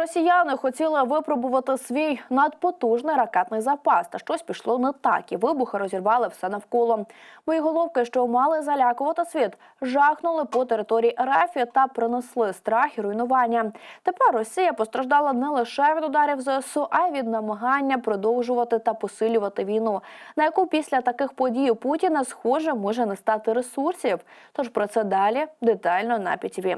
Росіяни хотіли випробувати свій надпотужний ракетний запас, та щось пішло не так, і вибухи розірвали все навколо. Боєголовки, що мали залякувати світ, жахнули по території РФ та принесли страх і руйнування. Тепер Росія постраждала не лише від ударів ЗСУ, а й від намагання продовжувати та посилювати війну, на яку після таких подій Путіна схоже може не стати ресурсів. Тож про це далі детально на ПІТІВІ.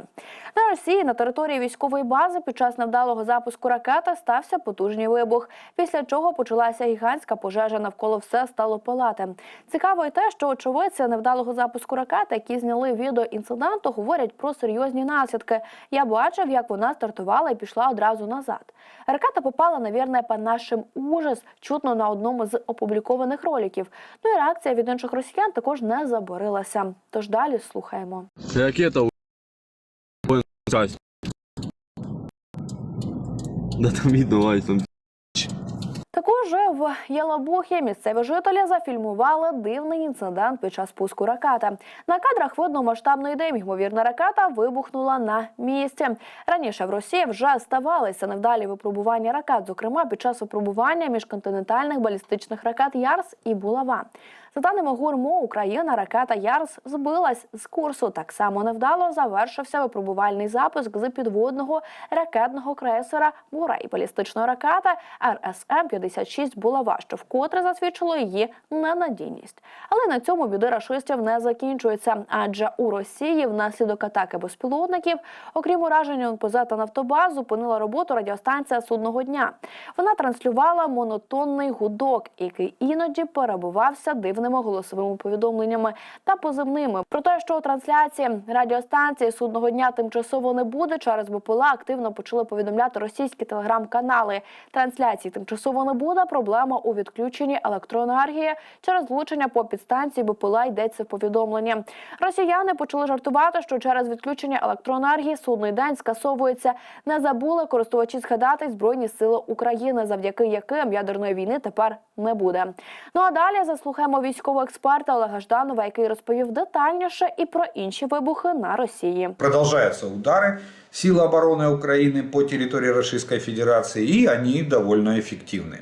На Росії на території військової бази під час невдалого запуску ракети стався потужний вибух, після чого почалася гігантська пожежа навколо все стало палати. Цікаво й те, що очевидці невдалого запуску ракети, які зняли відео інциденту, говорять про серйозні наслідки. Я бачив, як вона стартувала і пішла одразу назад. Ракета попала, навірне, по нашим ужас, чутно на одному з опублікованих роликів. Ну і реакція від інших росіян також не заборилася. Тож далі слухаємо. Ракета. Да там видно, там Також в Ялабухі місцеві жителі зафільмували дивний інцидент під час пуску ракети. На кадрах видно масштабний дим. Ймовірна ракета вибухнула на місці. Раніше в Росії вже ставалися невдалі випробування ракет, зокрема під час випробування міжконтинентальних балістичних ракет Ярс і Булава. За даними ГУРМО, Україна ракета Ярс збилась з курсу. Так само невдало завершився випробувальний запуск з підводного ракетного крейсера Бура і балістичної ракети РСМ 56 Булава, що вкотре засвідчило її ненадійність. Але на цьому біди рашистів не закінчуються, адже у Росії внаслідок атаки безпілотників, окрім ураження НПЗ та нафтобаз, зупинила роботу радіостанція судного дня. Вона транслювала монотонний гудок, який іноді перебувався дивними голосовими повідомленнями та позивними. Про те, що у трансляції радіостанції судного дня тимчасово не буде, через БПЛА активно почали повідомляти російські телеграм-канали. Трансляції тимчасово не буде. Проблема у відключенні електроенергії через влучення по підстанції БПЛА йдеться в повідомленні. Росіяни почали жартувати, що через відключення електроенергії судний день скасовується. Не забули користувачі згадати збройні сили України, завдяки яким ядерної війни тепер не буде. Ну а далі заслухаємо військового експерта Олега Жданова, який розповів детальніше і про інші вибухи на Росії. Продолжаются удары сил обороны Украины по территории Российской Федерации, и они довольно эффективны.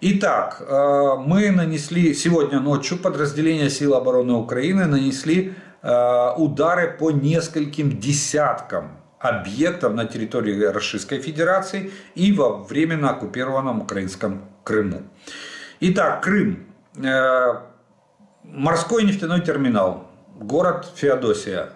Итак, э, мы нанесли сегодня ночью подразделения сил обороны Украины нанесли э, удары по нескольким десяткам объектов на территории Российской Федерации и во временно оккупированном украинском Крыму. Итак, Крым. Э, Морской нефтяной терминал, город Феодосия.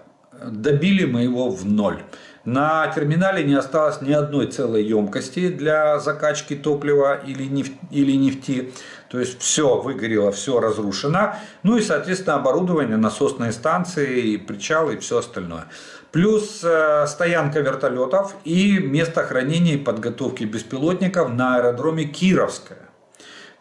Добили мы его в ноль. На терминале не осталось ни одной целой емкости для закачки топлива или нефти. Или нефти. То есть все выгорело, все разрушено. Ну и, соответственно, оборудование, насосные станции, причалы и все остальное. Плюс э, стоянка вертолетов и место хранения и подготовки беспилотников на аэродроме Кировское.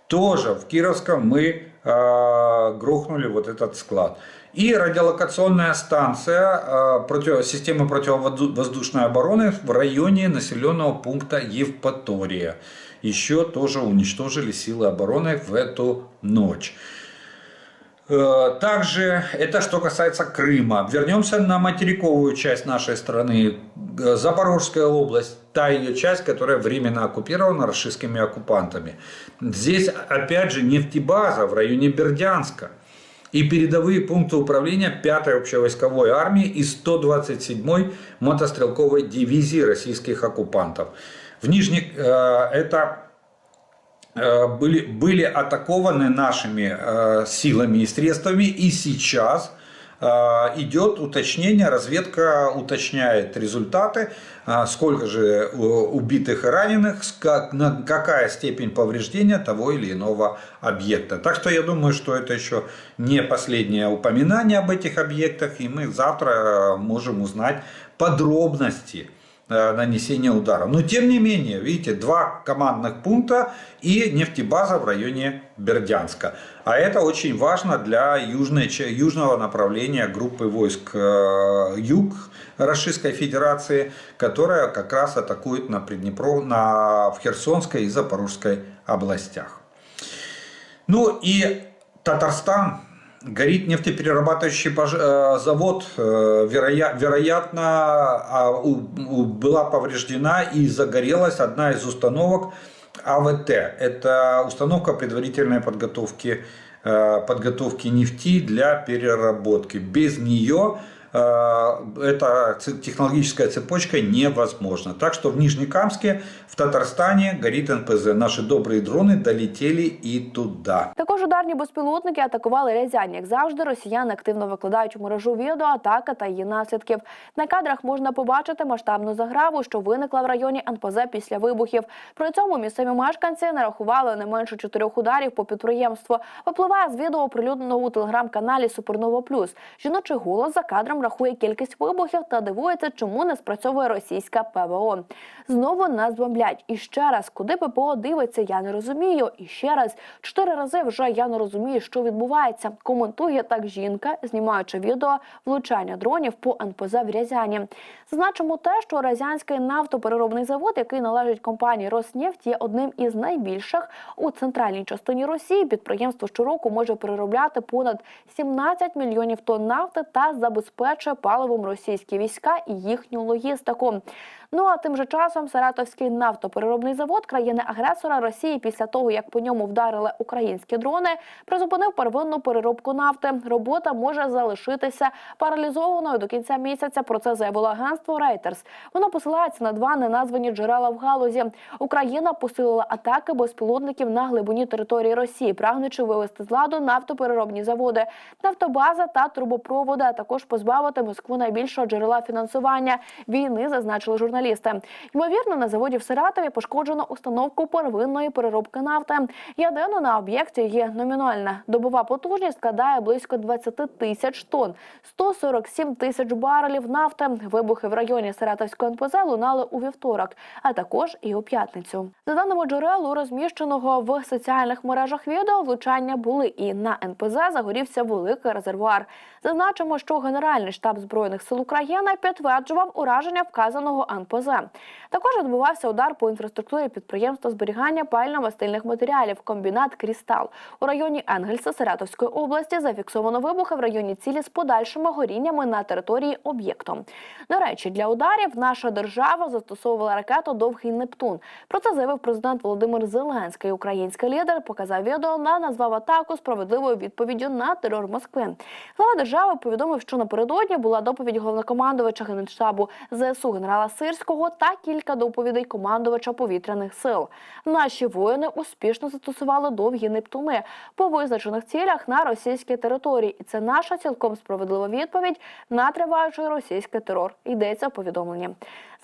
Тоже в Кировском мы э, грохнули вот этот склад. И радиолокационная станция э, против, системы противовоздушной обороны в районе населенного пункта Евпатория. Еще тоже уничтожили силы обороны в эту ночь. Э, Также это что касается Крыма. Вернемся на материковую часть нашей страны. Э, Запорожская область, та ее часть, которая временно оккупирована российскими оккупантами. Здесь опять же нефтебаза в районе Бердянска. И передовые пункты управления 5-й общевойсковой армии и 127-й мотострелковой дивизии российских оккупантов. В Нижних э, это были, были атакованы нашими э, силами и средствами, и сейчас э, идет уточнение, разведка уточняет результаты, э, сколько же э, убитых и раненых, как, на какая степень повреждения того или иного объекта. Так что я думаю, что это еще не последнее упоминание об этих объектах, и мы завтра э, можем узнать подробности э, нанесения удара. Но тем не менее, видите, два командных пункта и нефтебаза в районе Бердянска. А это очень важно для южной, южного направления группы войск э, Юг Российской Федерации, которая как раз атакует на Приднепро, на, в Херсонской и Запорожской областях. Ну и Татарстан Горит нефтеперерабатывающий э, завод, э, вероя- вероятно, а, была повреждена и загорелась одна из установок АВТ. Это установка предварительной подготовки, э, подготовки нефти для переработки. Без нее эта ц- технологическая цепочка невозможна. Так что в Нижнекамске, в Татарстане горит НПЗ. Наши добрые дроны долетели и туда. Також ударні безпілотники атакували Рязань. Як завжди, росіяни активно викладають у мережу відео атаки та її наслідків. На кадрах можна побачити масштабну заграву, що виникла в районі НПЗ після вибухів. При цьому місцеві мешканці нарахували не менше чотирьох ударів по підприємству. Випливає з відео оприлюдненого у телеграм-каналі Супернова Плюс. Жіночий голос за кадром рахує кількість вибухів та дивується, чому не спрацьовує російська ПВО. Знову нас бомблять. І ще раз, куди ППО дивиться, я не розумію. І ще раз, чотири рази вже я не розумію, що відбувається. Коментує так жінка, знімаючи відео влучання дронів по НПЗ в Рязані. Зазначимо те, що Рязанський нафтопереробний завод, який належить компанії Роснефть, є одним із найбільших у центральній частині Росії. Підприємство щороку може переробляти понад 17 мільйонів тонн нафти та забезпечує паливом російські війська і їхню логістику. Ну а тим же часом Саратовський нафтопереробний завод країни-агресора Росії після того, як по ньому вдарили українські дрони, призупинив первинну переробку нафти. Робота може залишитися паралізованою до кінця місяця. Про це заявило агентство Reuters. Воно посилається на два неназвані джерела в галузі. Україна посилила атаки безпілотників на глибині території Росії, прагнучи вивести з ладу нафтопереробні заводи, нафтобаза та трубопроводи, а також позбавити Москву найбільшого джерела фінансування війни, зазначили журналісти. Ймовірно, на заводі в Саратові пошкоджено установку первинної переробки нафти. Єдино на об'єкті є номінальна добова потужність складає близько 20 тисяч тонн, 147 тисяч барелів нафти. Вибухи в районі Саратовського НПЗ лунали у вівторок, а також і у п'ятницю. За даними джерел, у розміщеного в соціальних мережах відео влучання були і на НПЗ загорівся великий резервуар. Зазначимо, що Генеральний штаб збройних сил України підтверджував ураження вказаного НПЗ. Також відбувався удар по інфраструктурі підприємства зберігання пально-мастильних матеріалів комбінат Крістал у районі Енгельса Саратовської області. Зафіксовано вибухи в районі цілі з подальшими горіннями на території об'єкту. До речі, для ударів наша держава застосовувала ракету Довгий Нептун. Про це заявив президент Володимир Зеленський. Український лідер показав відео на назвав атаку справедливою відповіддю на терор Москви. Глава держави повідомив, що напередодні була доповідь головнокомандувача генштабу ЗСУ генерала Сирського та кілька доповідей командувача повітряних сил. Наші воїни успішно застосували довгі нептуни по визначених цілях на російській території, і це наша цілком справедлива відповідь на триваючий російський терор. Йдеться в повідомленні.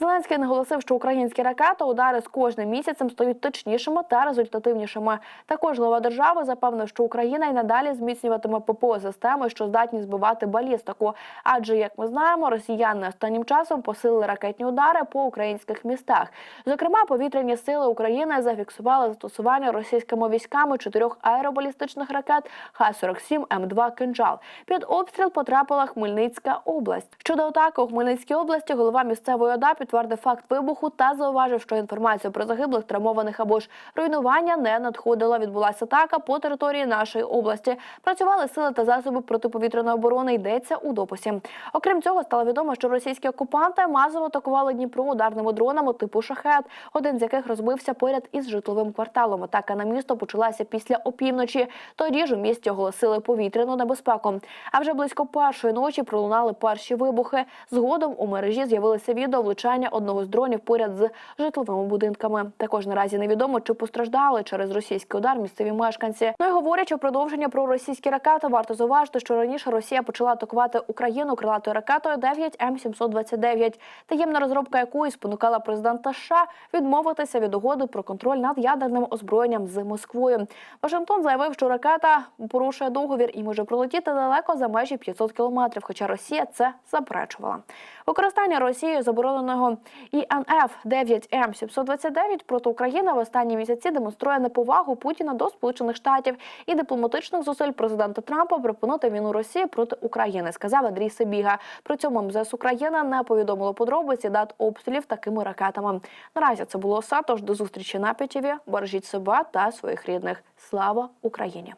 Зеленський наголосив, що українські ракети удари з кожним місяцем стають точнішими та результативнішими. Також глава держави запевнив, що Україна й надалі зміцнюватиме ППО системи, що здатні збивати балістику. Адже, як ми знаємо, росіяни останнім часом посилили ракетні удари по українських містах. Зокрема, повітряні сили України зафіксували застосування російськими військами чотирьох аеробалістичних ракет Х-47 М2 «Кинджал». Під обстріл потрапила Хмельницька область. Щодо атаки у Хмельницькій області, голова місцевої ОДА підтвердив факт вибуху та зауважив, що інформацію про загиблих, травмованих або ж руйнування не надходила. Відбулася атака по території нашої області. Працювали сили та засоби протиповітряної оборони. Йдеться у дописі. Окрім цього, стало відомо, що російські окупанти масово атакували Дніпро ударними дронами типу шахет, один з яких розбився поряд із житловим кварталом. Атака на місто почалася після опівночі. Тоді ж у місті оголосили повітряну небезпеку. А вже близько першої ночі пролунали перші вибухи. Згодом у мережі з'явилося відео влучання одного з дронів поряд з житловими будинками. Також наразі невідомо, чи постраждали через російський удар місцеві мешканці. Ну і говорячи продовження про російські ракети, варто зауважити, що раніше Росія почала атакувати Україну крилатою ракетою 9 М 729 таємна розробка якої спонукала президента США відмовитися від угоди про контроль над ядерним озброєнням з Москвою. Вашингтон заявив, що ракета порушує договір і може пролетіти далеко за межі 500 кілометрів. Хоча Росія це заперечувала. Використання Росією забороненого ІНФ 9 М 729 проти України в останні місяці демонструє неповагу Путіна до Сполучених Штатів і дипломатичних зусиль президента Трампа припинити війну Росії проти України, сказав Андрій Сибіга. При цьому МЗС України не повідомило подробиці дат обстрілів такими ракетами. Наразі це було все. Тож до зустрічі на ПТВ. Бережіть себе та своїх рідних. Слава Україні!